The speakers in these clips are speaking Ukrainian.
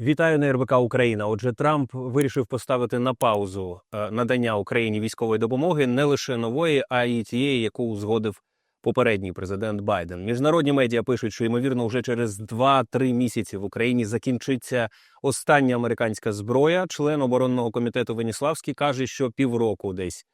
Вітаю на РБК Україна. Отже, Трамп вирішив поставити на паузу е, надання Україні військової допомоги не лише нової, а й тієї, яку узгодив попередній президент Байден. Міжнародні медіа пишуть, що ймовірно вже через 2-3 місяці в Україні закінчиться остання американська зброя. Член оборонного комітету Веніславський каже, що півроку десь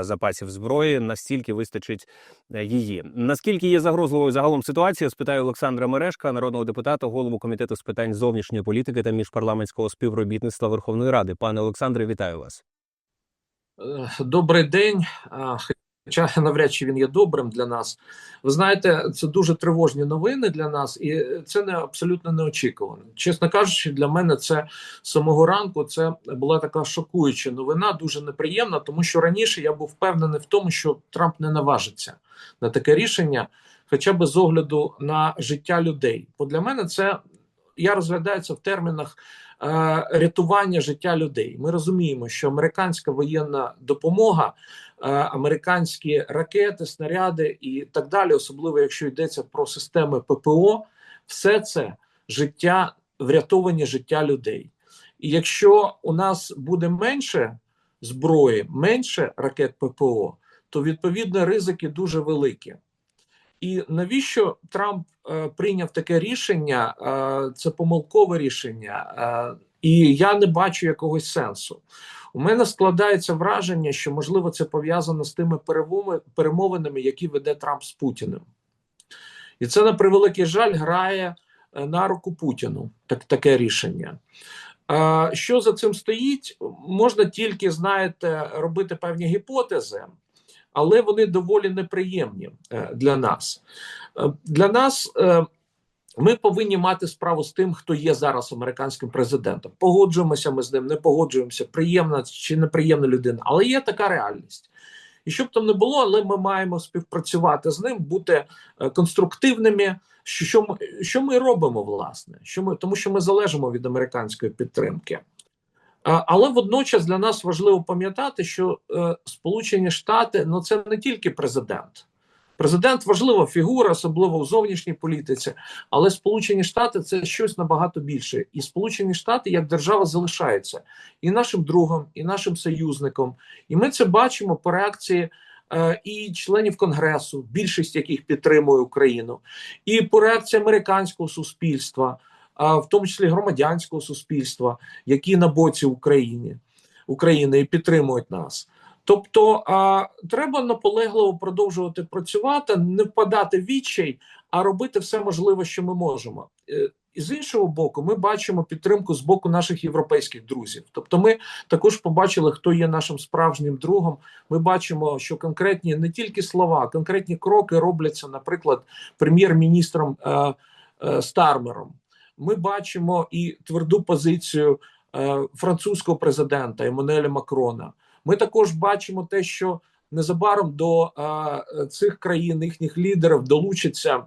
запасів зброї настільки вистачить е, її. Наскільки є загрозливою загалом ситуація? Спитаю Олександра Мережка, народного депутата, голову комітету з питань зовнішньої політики та міжпарламентського співробітництва Верховної Ради. Пане Олександре, вітаю вас. Е, Добрий день. Хоча навряд чи він є добрим для нас. Ви знаєте, це дуже тривожні новини для нас, і це не абсолютно неочікувано. Чесно кажучи, для мене це самого ранку це була така шокуюча новина, дуже неприємна, тому що раніше я був впевнений в тому, що Трамп не наважиться на таке рішення, хоча б з огляду на життя людей. Бо для мене це я розглядаю це в термінах рятування життя людей. Ми розуміємо, що американська воєнна допомога, е, американські ракети, снаряди і так далі, особливо якщо йдеться про системи ППО, все це життя, врятовані життя людей. І якщо у нас буде менше зброї, менше ракет ППО, то відповідно ризики дуже великі. І навіщо Трамп е, прийняв таке рішення? Е, це помилкове рішення, е, і я не бачу якогось сенсу. У мене складається враження, що можливо це пов'язано з тими перемовинами, які веде Трамп з Путіним. І це на превеликий жаль грає е, на руку Путіну так, таке рішення. Е, Що за цим стоїть? Можна тільки, знаєте, робити певні гіпотези, але вони доволі неприємні е, для нас. Е, Для нас е, ми повинні мати справу з тим, хто є зараз американським президентом. Погоджуємося ми з ним, не погоджуємося, приємна чи неприємна людина, але є така реальність. І щоб там не було, але ми маємо співпрацювати з ним, бути конструктивними. Що, що, ми, що ми робимо, власне? Що ми, тому що ми залежимо від американської підтримки. А, Але водночас для нас важливо пам'ятати, що е, Сполучені Штати ну це не тільки президент. Президент важлива фігура, особливо в зовнішній політиці, але Сполучені Штати це щось набагато більше. І Сполучені Штати як держава залишаються і нашим другом, і нашим союзником. І ми це бачимо по реакції е, і членів Конгресу, більшість яких підтримує Україну, і по реакції американського суспільства, в тому числі громадянського суспільства, які на боці України, України і підтримують нас. Тобто а, треба наполегливо продовжувати працювати, не впадати в відчай, а робити все можливе, що ми можемо. Е, І з іншого боку, ми бачимо підтримку з боку наших європейських друзів. Тобто, ми також побачили, хто є нашим справжнім другом. Ми бачимо, що конкретні не тільки слова, конкретні кроки робляться, наприклад, прем'єр-міністром е, е, Стармером. Ми бачимо і тверду позицію е, французького президента Еммануеля Макрона. Ми також бачимо те, що незабаром до е, цих країн, їхніх лідерів, долучиться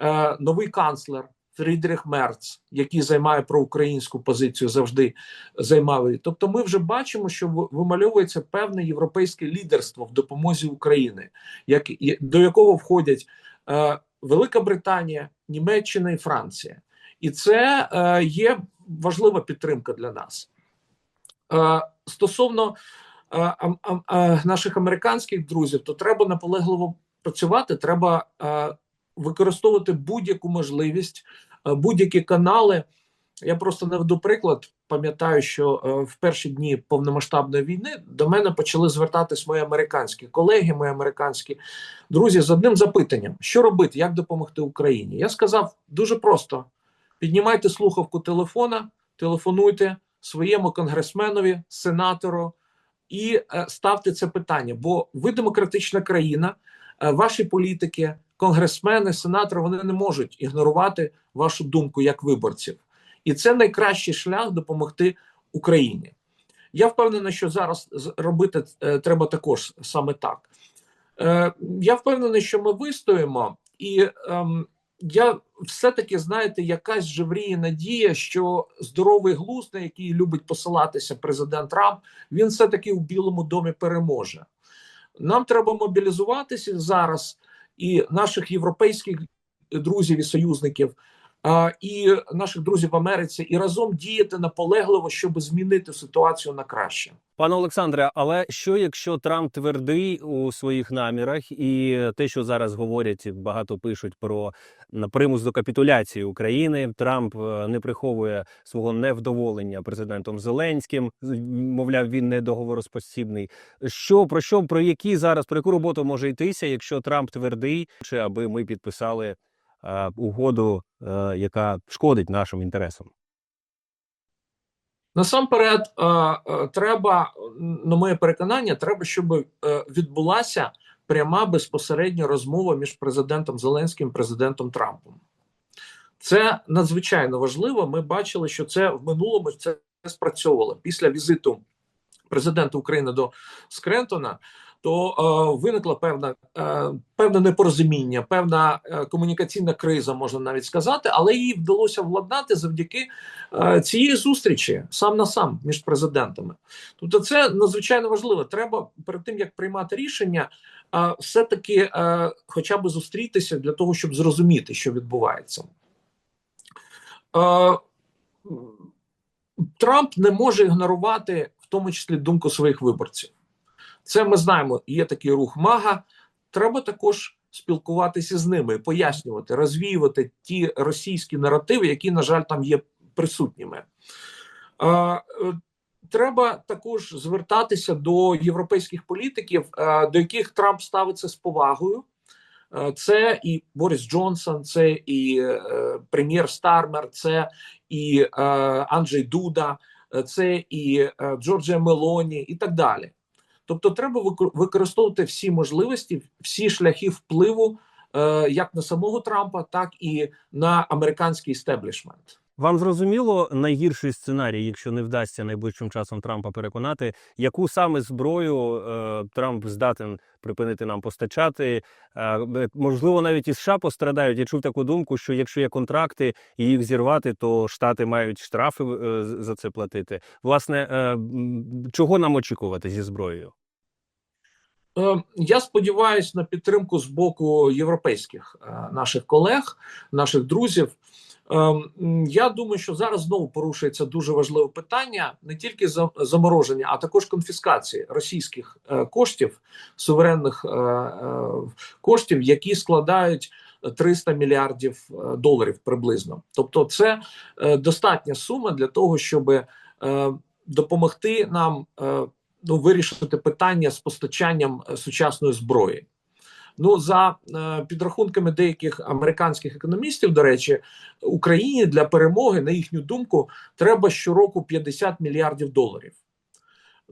е, новий канцлер Фрідріх Мерц, який займає проукраїнську позицію, завжди займав. Тобто, ми вже бачимо, що вимальовується певне європейське лідерство в допомозі України, як до якого входять е, Велика Британія, Німеччина і Франція, і це е, є важлива підтримка для нас. Е, стосовно е, наших американських друзів, то треба наполегливо працювати. Треба використовувати будь-яку можливість, будь-які канали. Я просто наведу приклад. Пам'ятаю, що в перші дні повномасштабної війни до мене почали звертатись мої американські колеги, мої американські друзі з одним запитанням: що робити, як допомогти Україні? Я сказав дуже просто: піднімайте слухавку телефона, телефонуйте своєму конгресменові, сенатору і е, ставте це питання. Бо ви демократична країна, е, ваші політики, конгресмени, сенатори вони не можуть ігнорувати вашу думку як виборців, і це найкращий шлях допомогти Україні. Я впевнений, що зараз робити е, треба також саме так. Я впевнений, що ми вистоїмо, і ем, я все-таки, знаєте, якась живріє надія, що здоровий глузд, на який любить посилатися президент Трамп, він все-таки у Білому домі переможе. Нам треба мобілізуватися зараз і наших європейських друзів і союзників а, і наших друзів в Америці, і разом діяти наполегливо, щоб змінити ситуацію на краще. Пане Олександре, але що якщо Трамп твердий у своїх намірах, і те, що зараз говорять, багато пишуть про примус до капітуляції України, Трамп е, не приховує свого невдоволення президентом Зеленським, мовляв, він не договороспосібний. Що про що про які зараз про яку роботу може йтися, якщо Трамп твердий, чи аби ми підписали угоду, е, яка шкодить нашим інтересам? Насамперед, е, е, треба, на моє переконання, треба, щоб е, відбулася пряма безпосередня розмова між президентом Зеленським і президентом Трампом. Це надзвичайно важливо. Ми бачили, що це в минулому це спрацьовувало після візиту президента України до Скрентона. То е, виникла певна е, певне непорозуміння, певна е, комунікаційна криза, можна навіть сказати, але її вдалося владнати завдяки е, цієї зустрічі сам на сам між президентами. Тобто, це надзвичайно важливо. Треба перед тим як приймати рішення, е, все-таки, е, хоча б зустрітися для того, щоб зрозуміти, що відбувається. Е, Трамп не може ігнорувати в тому числі думку своїх виборців. Це ми знаємо. Є такий рух Мага. Треба також спілкуватися з ними, пояснювати, розвіювати ті російські наративи, які, на жаль, там є присутніми. Е, Треба також звертатися до європейських політиків, е, до яких Трамп ставиться з повагою. Е, Це і Борис Джонсон, це і прем'єр Стармер, це і Анджей Дуда, це і Джорджія Мелоні, і так далі. Тобто, треба викор- використовувати всі можливості, всі шляхи впливу, е, як на самого Трампа, так і на американський істеблішмент. Вам зрозуміло найгірший сценарій, якщо не вдасться найближчим часом Трампа переконати, яку саме зброю е, Трамп здатен припинити нам постачати? Е, е, можливо, навіть і США пострадають. Я чув таку думку, що якщо є контракти і їх зірвати, то штати мають штрафи е, за це платити. Власне, е, чого нам очікувати зі зброєю? Е, Я сподіваюся на підтримку з боку європейських е, наших колег, наших друзів. Е, Я думаю, що зараз знову порушується дуже важливе питання не тільки за- замороження, а також конфіскації російських е, коштів, суверенних е, коштів, які складають 300 мільярдів доларів приблизно. Тобто, це достатня сума для того, щоб допомогти нам. Ну, вирішити питання з постачанням е, сучасної зброї. Ну, за е, підрахунками деяких американських економістів, до речі, Україні для перемоги, на їхню думку, треба щороку 50 мільярдів доларів.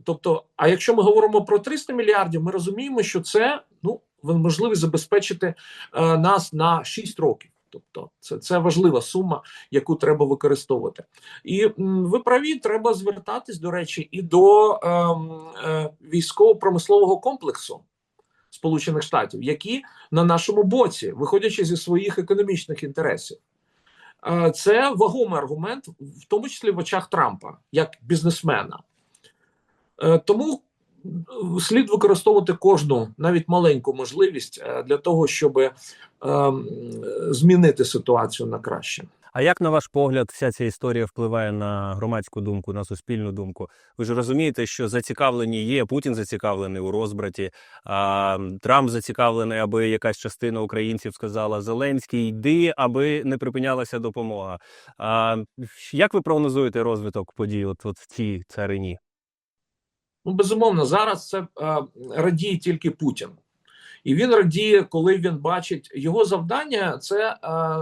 Тобто, а якщо ми говоримо про 300 мільярдів, ми розуміємо, що це ну, можливість забезпечити е, нас на 6 років. Тобто, це, це важлива сума, яку треба використовувати. І ви праві, треба звертатись, до речі, і до ем, е, військово-промислового комплексу Сполучених Штатів, які на нашому боці, виходячи зі своїх економічних інтересів. Е, це вагомий аргумент, в тому числі в очах Трампа, як бізнесмена. Е, тому слід використовувати кожну навіть маленьку можливість е, для того, щоб е, змінити ситуацію на краще. А як на ваш погляд, вся ця історія впливає на громадську думку, на суспільну думку? Ви ж розумієте, що зацікавлені є. Путін зацікавлений у розбраті, а Трамп зацікавлений, аби якась частина українців сказала Зеленський, йди, аби не припинялася допомога. А як ви прогнозуєте розвиток подій от, от в цій царині? Ну, безумовно, зараз це е, радіє тільки Путін. І він радіє, коли він бачить його завдання це е,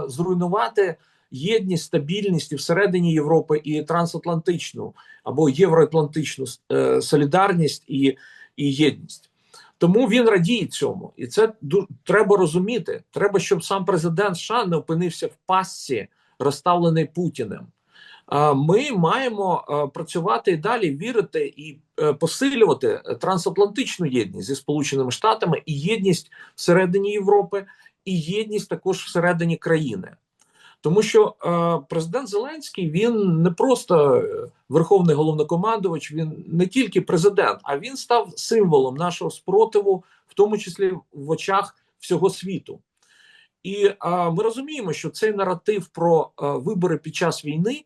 зруйнувати єдність, стабільність всередині Європи і трансатлантичну або євроатлантичну е, солідарність і, і єдність. Тому він радіє цьому, і це ду- треба розуміти. Треба, щоб сам президент США не опинився в пастці, розставлений Путіним. Ми маємо е, працювати і далі, вірити і е, посилювати трансатлантичну єдність зі Сполученими Штатами і єдність всередині Європи, і єдність також всередині країни. Тому що е, президент Зеленський він не просто е, верховний головнокомандувач, він не тільки президент, а він став символом нашого спротиву, в тому числі в очах всього світу. І а, ми розуміємо, що цей наратив про а, вибори під час війни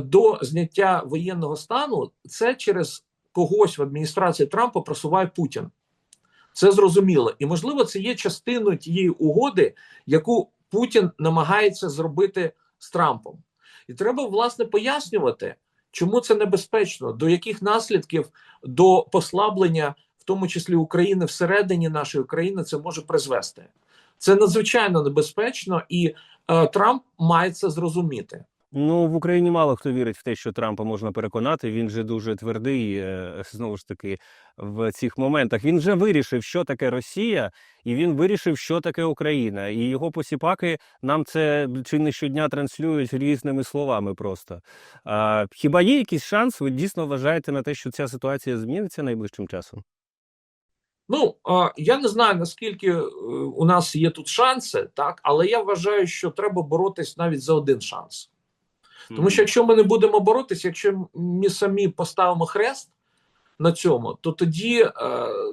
до зняття воєнного стану це через когось в адміністрації Трампа просуває Путін. Це зрозуміло, і можливо, це є частиною тієї угоди, яку Путін намагається зробити з Трампом. І треба власне пояснювати, чому це небезпечно, до яких наслідків до послаблення, в тому числі України всередині нашої країни, це може призвести. Це надзвичайно небезпечно, і е, Трамп має це зрозуміти. Ну в Україні мало хто вірить в те, що Трампа можна переконати. Він же дуже твердий, е, знову ж таки, в цих моментах. Він вже вирішив, що таке Росія, і він вирішив, що таке Україна. І його посіпаки нам це чи не щодня транслюють різними словами. Просто а, хіба є якийсь шанс? Ви дійсно вважаєте на те, що ця ситуація зміниться найближчим часом? Ну я не знаю наскільки е, у нас є тут шанси, так але я вважаю, що треба боротись навіть за один шанс. Тому що якщо ми не будемо боротися, якщо ми самі поставимо хрест на цьому, то тоді, е,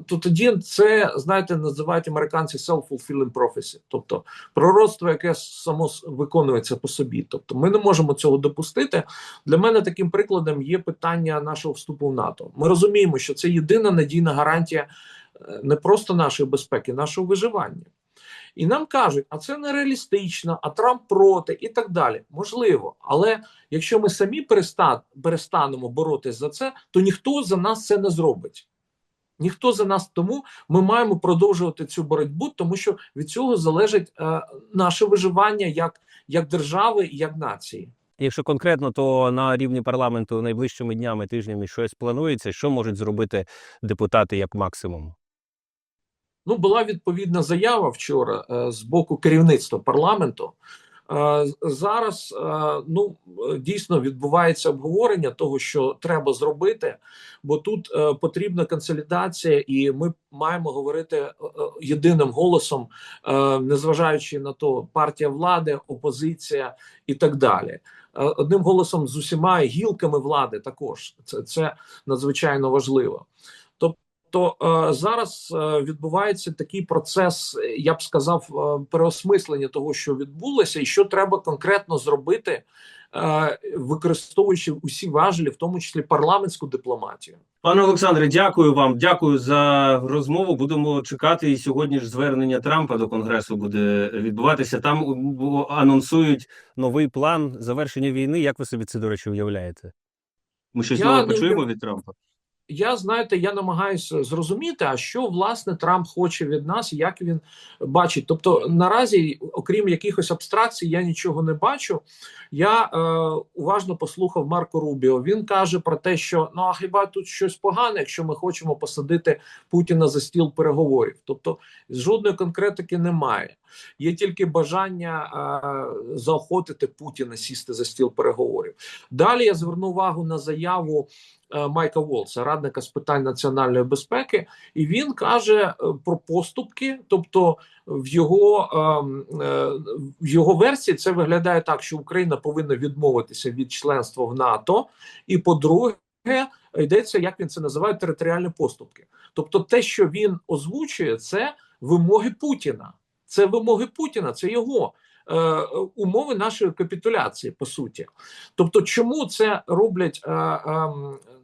то тоді це знаєте, називають американці self-fulfilling prophecy, тобто пророцтво, яке само виконується по собі. Тобто, ми не можемо цього допустити. Для мене таким прикладом є питання нашого вступу в НАТО. Ми розуміємо, що це єдина надійна гарантія е, не просто нашої безпеки, нашого виживання. І нам кажуть, а це нереалістично, а Трамп проти і так далі. Можливо, але якщо ми самі перестанемо боротися за це, то ніхто за нас це не зробить. Ніхто за нас тому ми маємо продовжувати цю боротьбу, тому що від цього залежить е, наше виживання як, як держави і як нації. Якщо конкретно, то на рівні парламенту найближчими днями, тижнями щось планується, що можуть зробити депутати як максимум? Ну, була відповідна заява вчора е, з боку керівництва парламенту. Е, зараз е, ну дійсно відбувається обговорення того, що треба зробити, бо тут потрібна консолідація, і ми маємо говорити єдиним голосом, незважаючи на то, партія влади, опозиція і так далі. Одним голосом з усіма гілками влади також це, це надзвичайно важливо. То е, зараз е, відбувається такий процес, е, я б сказав, е, переосмислення того, що відбулося, і що треба конкретно зробити, е, використовуючи усі важелі, в тому числі парламентську дипломатію. Пане Олександре, дякую вам. Дякую за розмову. Будемо чекати. І сьогодні ж звернення Трампа до Конгресу буде відбуватися. Там анонсують новий план завершення війни. Як ви собі це, до речі, уявляєте? Ми щось Я нове почуємо від Трампа? Я знаєте, я намагаюся зрозуміти, а що власне Трамп хоче від нас, як він бачить. Тобто, наразі, окрім якихось абстракцій, я нічого не бачу. Я е, уважно послухав Марко Рубіо. Він каже про те, що ну а хіба тут щось погане, якщо ми хочемо посадити Путіна за стіл переговорів. Тобто жодної конкретики немає. Є тільки бажання е, заохотити Путіна сісти за стіл переговорів. Далі я зверну увагу на заяву Майка Волса, радника з питань національної безпеки, і він каже е, про поступки. Тобто, в його ем, е, в його версії це виглядає так, що Україна повинна відмовитися від членства в НАТО, і по-друге, йдеться, як він це називає, територіальні поступки. Тобто, те, що він озвучує, це вимоги Путіна. Це вимоги Путіна, це його е, умови нашої капітуляції, по суті. Тобто, чому це роблять е, е,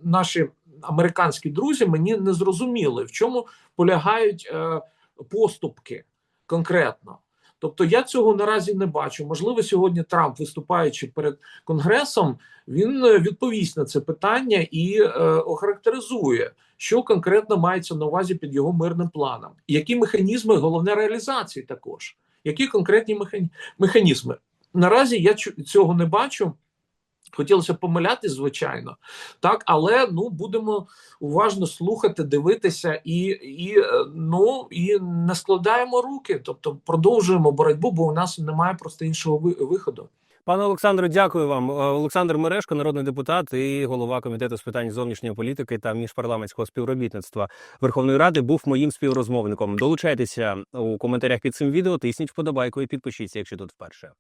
наші американські друзі, мені не зрозуміло, в чому полягають е, поступки конкретно. Тобто я цього наразі не бачу. Можливо, сьогодні Трамп, виступаючи перед Конгресом, він е, відповість на це питання і е, охарактеризує, що конкретно мається на увазі під його мирним планом, які механізми головне реалізації також, які конкретні механі- механізми. Наразі я цього не бачу. Хотілося помилятись, звичайно, так, але ну будемо уважно слухати, дивитися і, і е, ну і не складаємо руки, тобто продовжуємо боротьбу, бо у нас немає просто іншого ви- виходу. Пане Олександре, дякую вам. Е, Олександр Мерешко, народний депутат і голова комітету з питань зовнішньої політики та міжпарламентського співробітництва Верховної Ради, був моїм співрозмовником. Долучайтеся у коментарях під цим відео, тисніть вподобайку і підпишіться, якщо тут вперше.